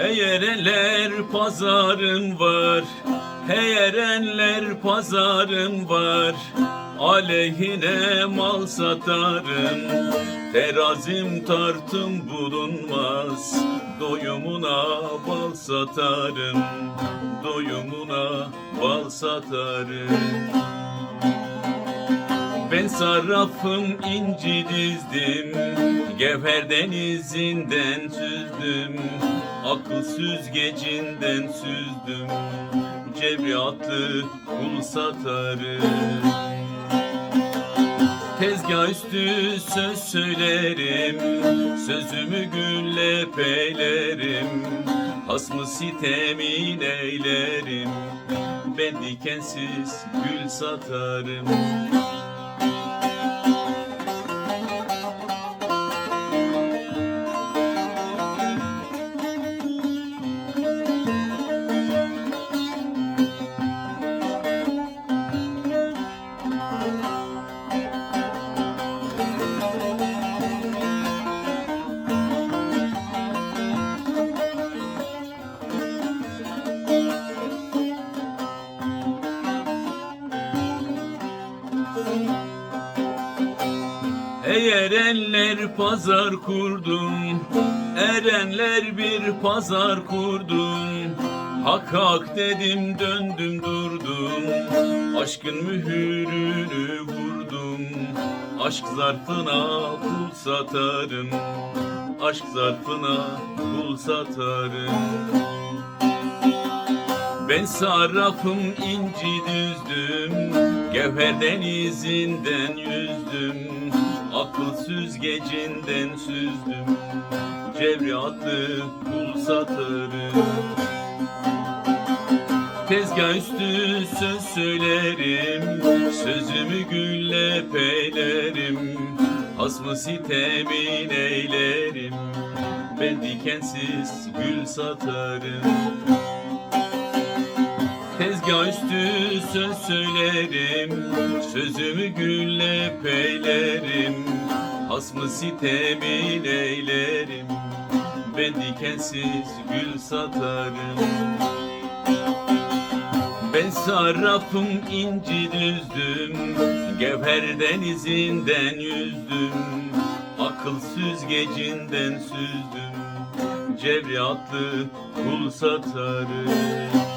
Hey erenler pazarın var. Hey erenler pazarın var. Aleyhine mal satarım. Terazim tartım bulunmaz. Doyumuna bal satarım. Doyumuna bal satarım ben sarrafım inci dizdim. Gevher denizinden süzdüm. Akıl süzgecinden süzdüm. Cebriatlı kul satarım Tezgah üstü söz söylerim. Sözümü gülle peylerim. Hasmı sitemin eylerim. Ben dikensiz gül satarım Ey erenler pazar kurdum Erenler bir pazar kurdum Hak hak dedim döndüm durdum. Aşkın mühürünü vurdum. Aşk zarfına pul satarım. Aşk zarfına pul satarım. Ben sarrafım inci düzdüm Gevher denizinden yüzdüm Akıl süzgecinden süzdüm. Cebriatlı kul satarım Tezgah üstü söz söylerim Sözümü gülle peylerim. Hasmı sitemin eylerim Ben dikensiz gül satarım Tezgah üstü söz söylerim Sözümü gülle peylerim. Hasmı sitemin eylerim Ben dikensiz gül satarım. Ben sarrafım inci düzdüm Gevher denizinden yüzdüm. Akıl süzgecinden süzdüm Cebriatlı kul satarım